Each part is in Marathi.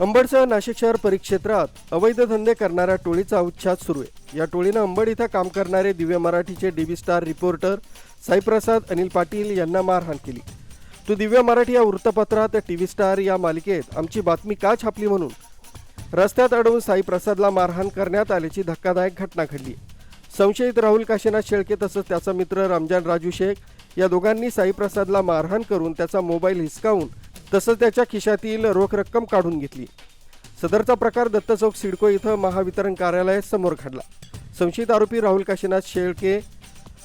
अंबडसह नाशिक शहर परिक्षेत्रात अवैध धंदे करणाऱ्या टोळीचा उच्छाद सुरू आहे. या टोळीनं अंबड इथं काम करणारे दिव्य मराठीचे DB Star reporter Saiprasad Anil Patil यांना मारहाण केली. तू दिव्य मराठी या वृत्तपत्रात टी व्ही स्टार या मालिकेत आमची बातमी का छापली म्हणून? रस्त्यात अडवून साईप्रसादला मारहाण करण्यात आल्याची धक्कादायक घटना घडली संशयित राहुल काशीनाथ शेळके तसंच त्याचा मित्र रमजान राजू शेख या दोघांनी साईप्रसादला मारहाण करून त्याचा मोबाईल हिसकावून तसंच त्याच्या खिशातील रोख रक्कम काढून घेतली. सदरचा प्रकार दत्त चौक सिडको इथं महावितरण कार्यालयासमोर घडला. संशयित आरोपी राहुल काशीनाथ शेळके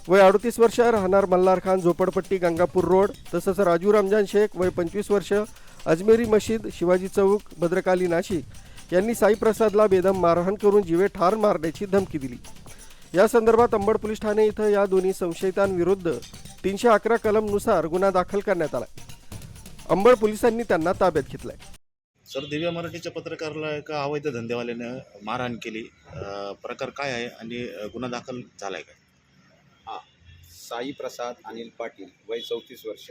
वय अडतीस वर्ष राहणार मल्हार खान झोपडपट्टी गंगापूर रोड तसंच राजू रमजान शेख वय पंचवीस वर्ष अजमेरी मशीद शिवाजी चौक भद्रकाली नाशिक यांनी साईप्रसादला बेदम मारहाण करून जीवे ठार मारण्याची धमकी दिली. या संदर्भात अंबड पोलीस ठाणे इथं या दोन्ही संशयितांविरुद्ध तीनशे अकरा कलमनुसार गुन्हा दाखल करण्यात आला. अंबड पोलिसांनी त्यांना ताब्यात घेतलाय. सर दिव्य मराठीच्या पत्रकाराला एका अवैध धंदेवाल्यानं मारहाण केली. प्रकार काय आहे आणि गुन्हा दाखल झालाय काय? साई प्रसाद अनिल पाटील वय चौतीस वर्ष.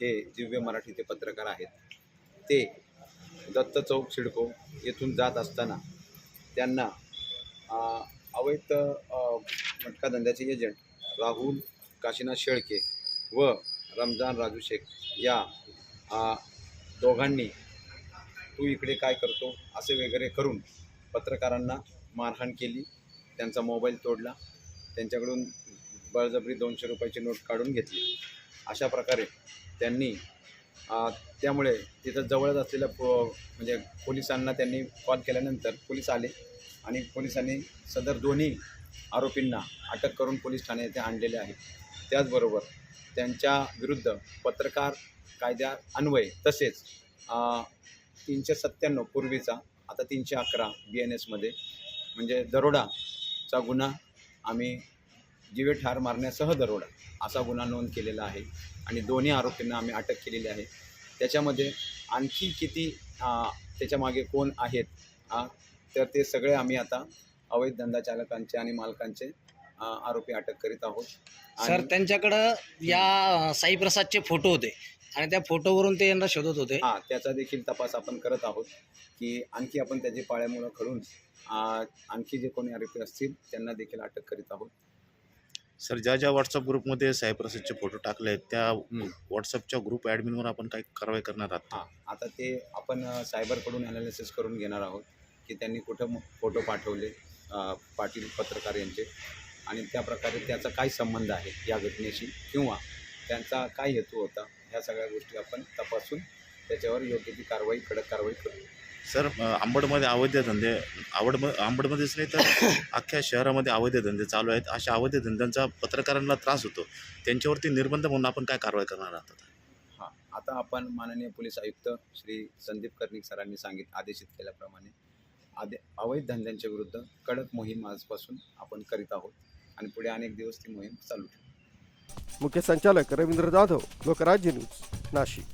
हे दिव्य मराठीचे पत्रकार आहेत. ते दत्त चौक सिडको येथून जात असताना त्यांना अवैध अ, मटका धंद्याचे एजंट राहुल काशीनाथ शेळके व रमजान राजू शेख या दोघांनी तू इकडे काय करतो असे वगैरे करून पत्रकारांना मारहाण केली. त्यांचा मोबाईल तोडला. त्यांच्याकडून बळजबरी दोनशे रुपयाची नोट काढून घेतली. अशा प्रकारे त्यांनी त्यामुळे तिथं जवळच असलेल्या पो म्हणजे पोलिसांना त्यांनी कॉल केल्यानंतर पोलीस आले आणि पोलिसांनी सदर दोन्ही आरोपींना अटक करून पोलीस ठाणे येथे आणलेले आहेत. त्याचबरोबर त्यांच्या विरुद्ध पत्रकार कायद्या अन्वये तसेच तीनशे सत्त्याण्णव पूर्वीचा आता तीनशे अकरा बी एन एसमध्ये म्हणजे दरोडाचा गुन्हा आम्ही जीवे ठार मारण्यासह दरोडा असा गुन्हा नोंद केलेला आहे आणि दोन्ही आरोपींना आम्ही अटक केलेली आहे. त्याच्यामध्ये आणखी किती त्याच्यामागे कोण आहेत तर ते सगळे आम्ही आता अवैध धंदा चालकांचे आणि मालकांचे आरोपी अटक करीत आहोत. सर आणि त्यांच्याकडं या साईप्रसादचे फोटो होते आणि त्या फोटोवरून ते यांना शोधत होते. हां त्याचा देखील तपास आपण करत आहोत की आणखी आपण त्याची पाळ्यामुळं खडून आ, आणखी जे कोणी आरोपी असतील त्यांना देखील अटक करीत आहोत. सर ज्या ज्या व्हॉट्सअप ग्रुपमध्ये सायप्रसचे फोटो टाकले आहेत त्या व्हॉट्सअपच्या ग्रुप ॲडमिनवर आपण काही कारवाई करणार आहात हां आता ते आपण अ, सायबरकडून ॲनालिसिस करून घेणार आहोत की त्यांनी कुठं फोटो पाठवले अ, पाटील पत्रकार यांचे. आणि त्या प्रकारे त्याचा काय संबंध आहे या घटनेशी किंवा त्यांचा काय हेतू होता ह्या सगळ्या गोष्टी आपण तपासून त्याच्यावर योग्य ती कारवाई कडक कारवाई करू. सर अ, अंबडमध्ये अवैध धंदे आवड अंबडमध्येच नाही तर अख्ख्या शहरामध्ये अवैध धंदे चालू आहेत. अशा अवैध धंद्यांचा पत्रकारांना त्रास होतो. त्यांच्यावरती निर्बंध म्हणून आपण काय कारवाई करणार आहात हां आता आपण माननीय पोलीस आयुक्त श्री संदीप कर्णिक सरांनी सांगित आदेशित केल्याप्रमाणे आदे अवैध धंद्यांच्या विरुद्ध कडक मोहीम आजपासून आपण करीत आहोत. आणि पुढे अनेक दिवस ती मोहीम चालू ठेवू. मुख्य संचालक रवींद्र जाधव लोकराज्य न्यूज नाशिक.